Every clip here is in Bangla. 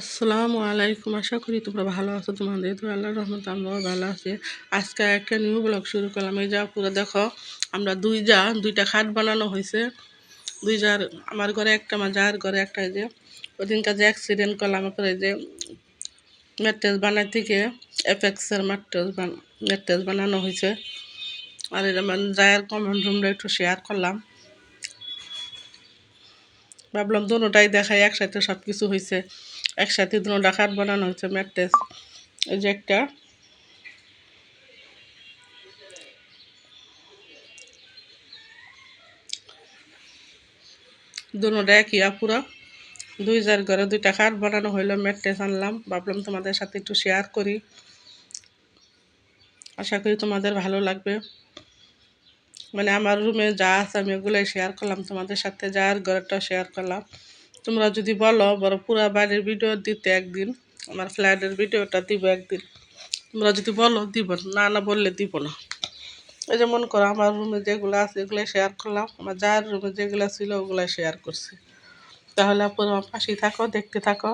আসসালামু আলাইকুম। আশা করি তোমরা ভালো আছো। তোমাদের তো আল্লাহ রহমত আমরাও ভালো আছি। আজকে একটা নিউ ব্লগ শুরু করলাম। এই যা পুরো দেখো, আমরা দুই যা, দুইটা খাট বানানো হয়েছে। দুই যার, আমার ঘরে একটা, আমার যার ঘরে একটা যে, ওদিনকার যে অ্যাক্সিডেন্ট করলাম পরে যে ম্যাট্রেস বানাই থেকে এফেক্সের ম্যাট্রেস ম্যাট্রেস বানানো হয়েছে। আর এটা মানে যায়ের কমেন্ট রুমটা একটু শেয়ার করলাম। ভাবলাম দুটাই দেখাই, একসাথে সব কিছু হয়েছে। একসাথে দুটা খাট বানানো হয়েছে ম্যাট্রেস এই যে একটা। দুটা একই পুরো দুই হাজার ঘরে দুইটা খাট বানানো হইল ম্যাট্রেস আনলাম। ভাবলাম তোমাদের সাথে একটু শেয়ার করি। আশা করি তোমাদের ভালো লাগবে। মানে আমার রুমে যা আছে আমি ওগুলোই শেয়ার করলাম। তোমাদের সাথে যার ঘরটা শেয়ার করলাম। তোমরা যদি বলো, বড় পুরা বাড়ির ভিডিও দিতে একদিন, আমার ফ্ল্যাটের ভিডিওটা দিব একদিন। তোমরা যদি বলো, দিব না। না বললে দিব না। এই যে মনে করো, আমার রুমে যেগুলো আছে এগুলো শেয়ার করলাম। আমার যার রুমে যেগুলো ছিল ওগুলো শেয়ার করছি। তাহলে পুরো আমার পাশেই থাকো, দেখতে থাকো।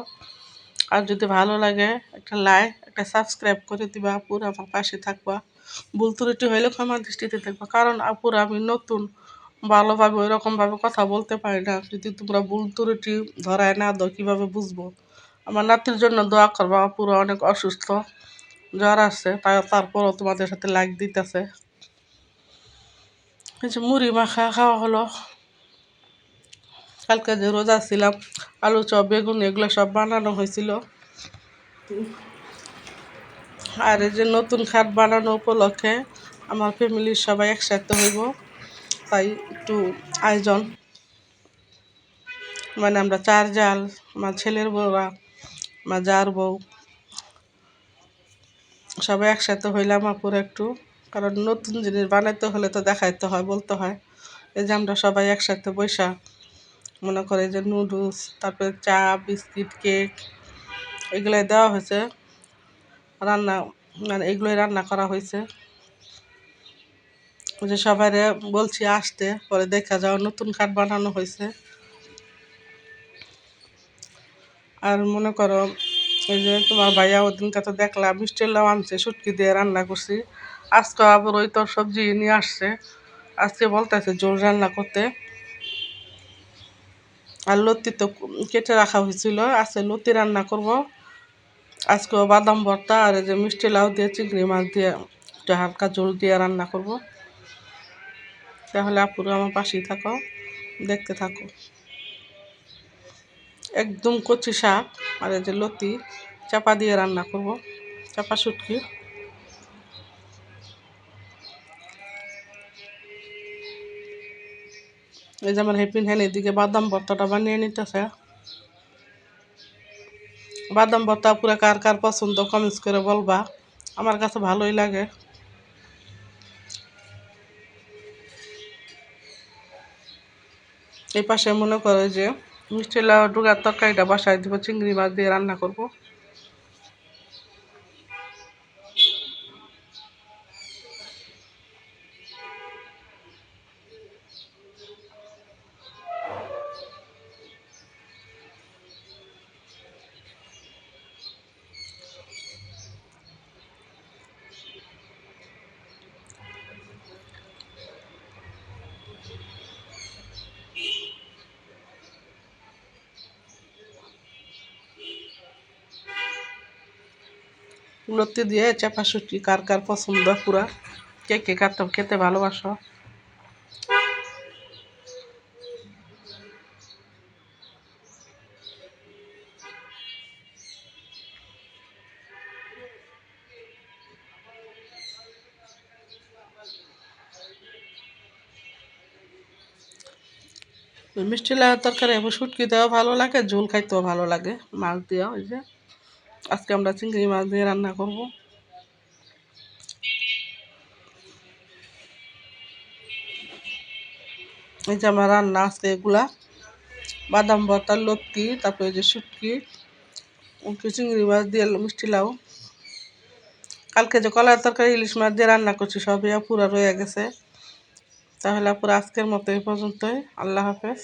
আর যদি ভালো লাগে, একটা লাইক একটা সাবস্ক্রাইব করে দিবা পুরো আমার পাশে থাকবা। ভুল ত্রুটি হইলে ক্ষমা দৃষ্টিতে থাকবা কারণ আপুর, আমি নতুন ভালোভাবে ওইরকমভাবে কথা বলতে পারি না। যদি তোমরা ভুল ত্রুটি ধরায় না দাও, কীভাবে বুঝব? আমার নাতির জন্য দোয়া করবা পুরো অনেক অসুস্থ, জ্বর আসছে তাই তারপরও তোমাদের সাথে লাইক দিতেছে। কিছু মুড়ি মাখা খাওয়া হলো। কালকে যে রোজা ছিলাম, আলু চপ, বেগুন, এগুলো সব বানানো হয়েছিল। আর এই যে নতুন খাট বানানো উপলক্ষে আমার ফ্যামিলির সবাই একসাথে হইব। তাই একটু আয়োজন। মানে আমরা চার জাল, আমার ছেলের বউরা আমার যার বউ। সবাই একসাথে হইলাম আপুর একটু, কারণ নতুন জিনিস বানাইতে হলে তো দেখাইতে হয়, বলতে হয়। এই যে আমরা সবাই একসাথে বৈশা মনে করে যে নুডলস, তারপরে চা, বিস্কিট, কেক, এগুলোই দেওয়া হয়েছে। রান্না মানে এগুলোই রান্না করা হয়েছে। যে সবাই বলছি আসতে, পরে দেখা যাও, নতুন খাট বানানো হয়েছে। আর মনে করো, এই যে তোমার ভাইয়া ওদিনকে তো দেখলাম মিষ্টির লাউ আনছে সুটকি দিয়ে রান্না করছি। আজকে আবার ওই তোর সবজি নিয়ে আসছে। আজকে বলতেছে জোর রান্না করতে। আর লতি তো কেটে রাখা হয়েছিল, আজকে লতি রান্না করব। আজকে বাদাম ভর্তা আর এই যে মিষ্টি লাউ দিয়ে, চিংড়ি মাছ দিয়ে, একটু হালকা জল দিয়ে রান্না করব। তাহলে আপুরো আমার পাশেই থাকো, দেখতে থাকো। একদম কচি শাক আর এই যে লতি, চাপা দিয়ে রান্না করব। চাপা শুটকি। এই যে আমার হেপিন হ্যান এদিকে বাদাম ভর্তাটা বানিয়ে নিতেছে। বাদাম ভর্তা পুরা কার কার পছন্দ কমেন্টস করে বলবা, আমার কাছে ভালোই লাগে। এই পাশে মনে করো যে মিষ্টি লাউ আর তরকারিটা বাসায় দিব, চিংড়ি মাছ দিয়ে রান্না করব। লতি দিয়ে চাপা সুটি কার কার পছন্দ, পুরা কে কে কাটতে খেতে ভালোবাসো। মিষ্টি লাউ তরকারি এবং শুটকি দেওয়া ভালো লাগে, ঝোল খাইতেও ভালো লাগে। মাছ দেওয়া ওই যে। আজকে আমরা চিংড়ি মাছ দিয়ে রান্না করব। এই যে আমার রান্না আছে এগুলা। বাদাম ভর্তার লত্তি তারপরে যে শুটকি চিংড়ি মাছ দিয়ে মিষ্টি লাউ। কালকে যে কলার তরকারি, ইলিশ মাছ দিয়ে রান্না করছি, সবই পুরা রয়ে গেছে। তাহলে পুরো আজকের মতো এই পর্যন্তই। আল্লাহ হাফেজ।